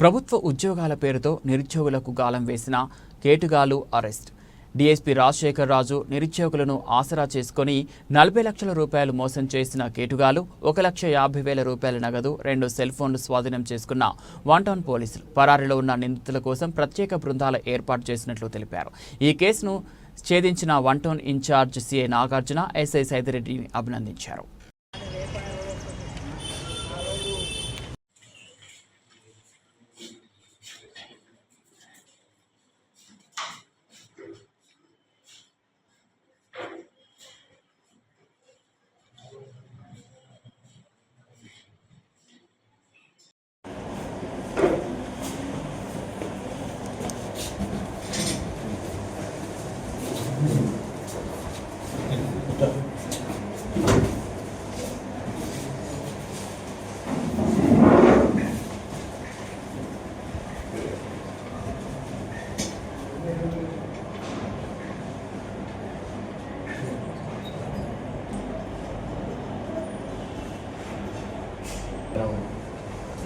ప్రభుత్వ ఉద్యోగాల పేరుతో నిరుద్యోగులకు గాలం వేసిన కేటుగాలు అరెస్ట్. డీఎస్పీ రాజశేఖర్ రాజు నిరుద్యోగులను ఆసరా చేసుకుని నలభై లక్షల రూపాయలు మోసం చేసిన కేటుగాలు ఒక లక్ష యాభై వేల రూపాయల నగదు రెండు సెల్ ఫోన్లు స్వాధీనం చేసుకున్న వన్ టౌన్ పోలీసులు పరారీలో ఉన్న నిందితుల కోసం ప్రత్యేక బృందాల ఏర్పాటు చేసినట్లు తెలిపారు. ఈ కేసును ఛేదించిన one town in charge CI Nagarjuna SI సైదిరెడ్డిని అభినందించారు.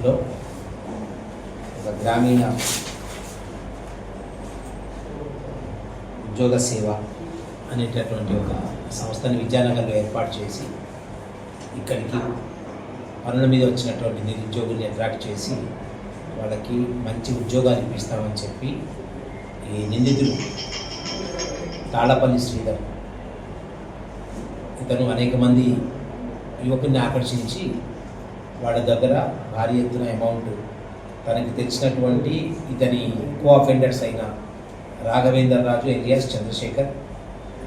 లో ఒక గ్రామీణ ఉద్యోగ సేవ అనేటటువంటి ఒక సంస్థని విద్యానగర్లో ఏర్పాటు చేసి ఇక్కడికి పనుల మీద వచ్చినటువంటి నిరుద్యోగుల్ని అట్రాక్ట్ చేసి వాళ్ళకి మంచి ఉద్యోగాలు ఇప్పిస్తామని చెప్పి ఈ నిందితుడు తాళపల్లి శ్రీధర్ ఇతను అనేక మంది యువకుల్ని ఆకర్షించి వాళ్ళ దగ్గర భారీ ఎత్తున అమౌంట్ తనకి తెచ్చినటువంటి ఇతని కో అఫెండర్స్ అయిన రాఘవేందర్ రాజు ఎలియాస్ చంద్రశేఖర్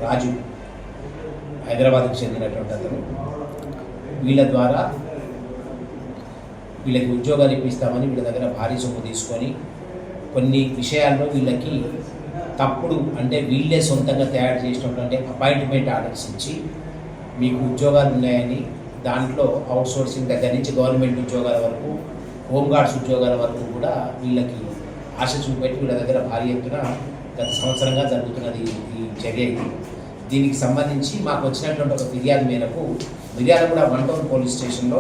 రాజు హైదరాబాద్కి చెందినటువంటి అతను. వీళ్ళ ద్వారా వీళ్ళకి ఉద్యోగాలు ఇప్పిస్తామని వీళ్ళ దగ్గర భారీ సొమ్ము తీసుకొని కొన్ని విషయాల్లో వీళ్ళకి తప్పుడు అంటే వీళ్ళే సొంతంగా తయారు చేసినటువంటి అపాయింట్మెంట్ ఆర్డర్స్ ఇచ్చి మీకు ఉద్యోగాలు ఉన్నాయని దాంట్లో అవుట్ సోర్సింగ్ దగ్గర నుంచి గవర్నమెంట్ ఉద్యోగాల వరకు హోంగార్డ్స్ ఉద్యోగాల వరకు కూడా వీళ్ళకి ఆశ చూపెట్టి వీళ్ళ దగ్గర భారీ ఎత్తున గత సంవత్సరంగా జరుగుతున్నది ఈ చర్య ఇది. దీనికి సంబంధించి మాకు వచ్చినటువంటి ఒక ఫిర్యాదు మేరకు మిర్యాలగూడ వన్ టౌన్ పోలీస్ స్టేషన్లో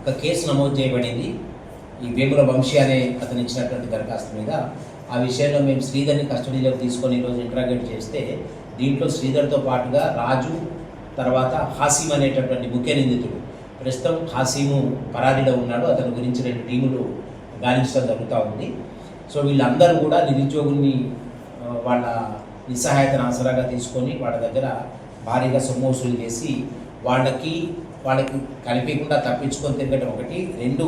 ఒక కేసు నమోదు చేయబడింది. ఈ వేముల వంశీ అనే అతను ఇచ్చినటువంటి దరఖాస్తు మీద. ఆ విషయంలో మేము శ్రీధర్ని కస్టడీలోకి తీసుకొని ఈరోజు ఇంటరాగేట్ చేస్తే దీంట్లో శ్రీధర్తో పాటుగా రాజు తర్వాత హాసీం అనేటటువంటి ముఖ్య నిందితుడు. ప్రస్తుతం హాసీము పరారీలో ఉన్నాడు. అతని గురించి రెండు టీములు గాలించడం జరుగుతూ ఉంది. సో వీళ్ళందరూ కూడా నిరుద్యోగుల్ని వాళ్ళ నిస్సహాయతను ఆసరాగా తీసుకొని వాళ్ళ దగ్గర భారీగా సొమ్ము వసూలు చేసి వాళ్ళకి వాళ్ళకి కనిపించకుండా తప్పించుకొని తిరగటం ఒకటి. రెండు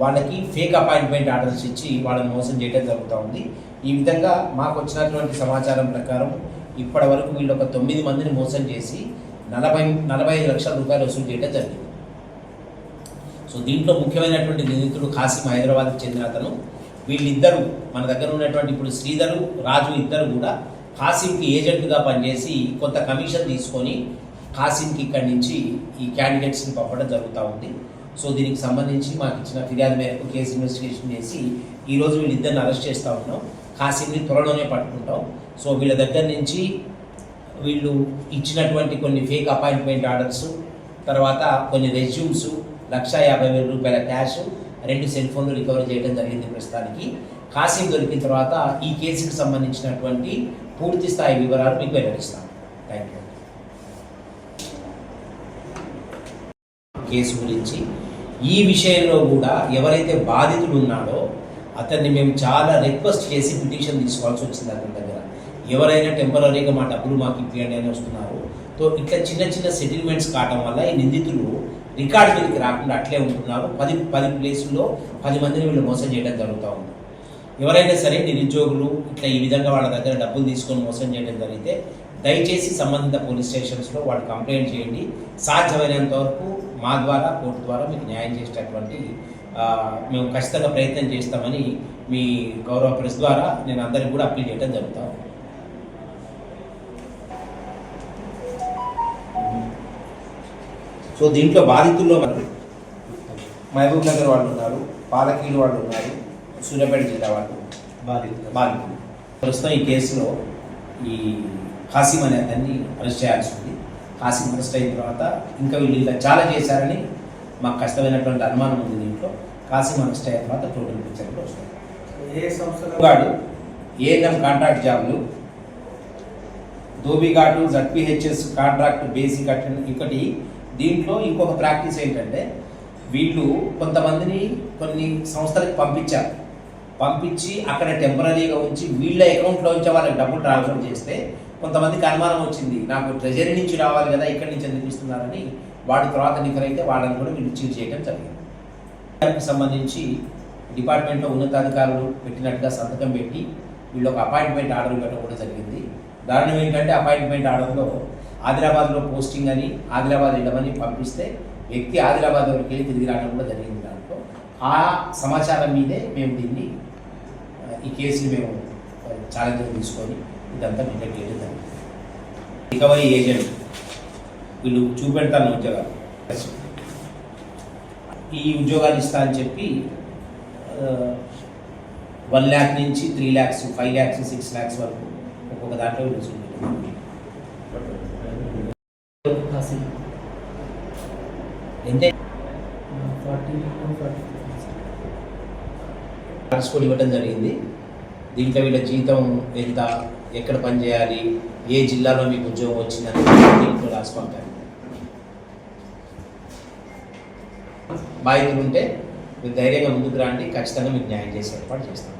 వాళ్ళకి ఫేక్ అపాయింట్మెంట్ ఆర్డర్స్ ఇచ్చి వాళ్ళని మోసం చేయడం జరుగుతూ ఉంది. ఈ విధంగా మాకు వచ్చినటువంటి సమాచారం ప్రకారం ఇప్పటి వరకు వీళ్ళు ఒక తొమ్మిది మందిని మోసం చేసి నలభై నలభై ఐదు లక్షల రూపాయలు వసూలు చేయడం జరిగింది. సో దీంట్లో ముఖ్యమైనటువంటి నిందితుడు కాసిం హైదరాబాద్కి చెందిన అతను. వీళ్ళిద్దరూ మన దగ్గర ఉన్నటువంటి ఇప్పుడు శ్రీధరు రాజు ఇద్దరు కూడా కాసింకి ఏజెంట్గా పనిచేసి కొంత కమిషన్ తీసుకొని కాసింకి ఇక్కడి నుంచి ఈ క్యాండిడేట్స్ని పంపడం జరుగుతూ ఉంది. సో దీనికి సంబంధించి మాకు ఇచ్చిన ఫిర్యాదు మేరకు కేసు ఇన్వెస్టిగేషన్ చేసి ఈరోజు వీళ్ళిద్దరిని అరెస్ట్ చేస్తూ ఉన్నాం. కాసింని త్వరలోనే పట్టుకుంటాం. సో వీళ్ళ దగ్గర నుంచి వీళ్ళు ఇచ్చినటువంటి కొన్ని ఫేక్ అపాయింట్మెంట్ ఆర్డర్స్ తర్వాత కొన్ని రెజ్యూమ్స్ లక్ష యాభై వేల రూపాయల క్యాష్ రెండు సెల్ ఫోన్లు రికవర్ చేయడం జరిగింది ప్రస్తుతానికి. కాసిం దొరికిన తర్వాత ఈ కేసుకి సంబంధించినటువంటి పూర్తి స్థాయి వివరాలు మీకు వెల్లడిస్తాను థ్యాంక్ యూ కేసు గురించి. ఈ విషయంలో కూడా ఎవరైతే బాధితుడు ఉన్నాడో అతన్ని మేము చాలా రిక్వెస్ట్ చేసి పిటిషన్ తీసుకోవాల్సి వచ్చింది అతని దగ్గర. ఎవరైనా టెంపరీగా మా డబ్బులు మాకు ఇప్పియండి అని వస్తున్నారు. సో ఇట్లా చిన్న చిన్న సెటిల్మెంట్స్ కావడం వల్ల ఈ నిందితులు రికార్డ్ మీదకి రాకుండా అట్లే ఉంటున్నారు. పది పది ప్లేసుల్లో పది మందిని వీళ్ళు మోసం చేయడం జరుగుతూ ఉంది. ఎవరైనా సరే నిరుద్యోగులు ఇట్లా ఈ విధంగా వాళ్ళ దగ్గర డబ్బులు తీసుకొని మోసం చేయడం జరిగితే దయచేసి సంబంధిత పోలీస్ స్టేషన్స్లో వాళ్ళు కంప్లైంట్ చేయండి. సాధ్యమైనంత వరకు మా ద్వారా కోర్టు ద్వారా మీకు న్యాయం చేసేటటువంటి మేము ఖచ్చితంగా ప్రయత్నం చేస్తామని మీ గౌరవ ప్రెస్ ద్వారా నేను అందరికి కూడా అప్పీల్ చేయడం జరుగుతాం సో దీంట్లో బాధితుల్లో మనకు మహబూబ్ నగర్ వాళ్ళు ఉన్నారు పాలకీలు వాళ్ళు ఉన్నారు సూర్యాపేట జిల్లా వాళ్ళు బాధితులు. బాధితులు. ప్రస్తుతం ఈ కేసులో ఈ కాసిం అనే అతన్ని అరెస్ట్ చేయాల్సి ఉంది. కాసిం అరెస్ట్ అయిన తర్వాత ఇంకా వీళ్ళు ఇంకా చాలా చేశారని మాకు కష్టమైనటువంటి అనుమానం ఉంది దీంట్లో. కాసిం అనస్ట్ అయిన తర్వాత టోటల్ పిక్చర్ కూడా వస్తుంది. ఏ సంస్థలో? వాడు ఏఎన్ఎం కాంట్రాక్ట్ జాబ్లు Dhobighat ZPHS contract basic attend ఒకటి దీంట్లో ఇంకొక ప్రాక్టీస్ ఏంటంటే వీళ్ళు కొంతమందిని కొన్ని సంస్థలకు పంపించారు. పంపించి అక్కడ టెంపరీగా ఉంచి వీళ్ళ అకౌంట్లో ఉంచి వాళ్ళకి డబ్బులు ట్రాన్స్ఫర్ చేస్తే కొంతమందికి అనుమానం వచ్చింది. నాకు ట్రెజరీ నుంచి రావాలి కదా ఇక్కడి నుంచి ఎందుకు ఇస్తున్నారని వాడి తర్వాత నికర్ అయితే వాళ్ళని కూడా వీళ్ళు చీజ్ చేయడం జరిగింది. దానికి సంబంధించి డిపార్ట్మెంట్లో ఉన్నతాధికారులు పెట్టినట్టుగా సంతకం పెట్టి వీళ్ళు ఒక అపాయింట్మెంట్ ఆర్డర్ ఇవ్వడం కూడా జరిగింది. దారుణం ఏంటంటే అపాయింట్మెంట్ ఆర్డర్లో ఆదిలాబాద్లో పోస్టింగ్ అని ఆదిలాబాద్ వెళ్ళమని పంపిస్తే వ్యక్తి ఆదిలాబాద్ వరకు వెళ్ళి తిరిగి రావడం కూడా జరిగింది దాంట్లో. ఆ సమాచారం మీదే మేము దీన్ని ఈ కేసుని మేము ఛాలెంజ్ తీసుకొని ఇదంతా డిటెక్ట్ చేయడం జరిగింది. రికవరీ ఏజెంట్ వీళ్ళు చూపెడతాను ఉద్యోగాలు. ఈ ఉద్యోగాలు ఇస్తా అని చెప్పి వన్ ల్యాక్ నుంచి three lakhs five lakhs six lakhs వరకు ఒక్కొక్క దాంట్లో వీళ్ళు చూపెట్టారు ఎంత ఫార్టీ ట్రాన్స్పోర్ట్ ఇవ్వడం జరిగింది. దీంట్లో వీళ్ళ జీతం ఎంత ఎక్కడ పని చేయాలి ఏ జిల్లాలో మీకు ఉద్యోగం వచ్చిందని దీంట్లో రాసి పంపారు ఉంటే మీరు ధైర్యంగా ముందుకు రాండి ఖచ్చితంగా మీకు న్యాయం చేసే ఏర్పాటు చేస్తాం.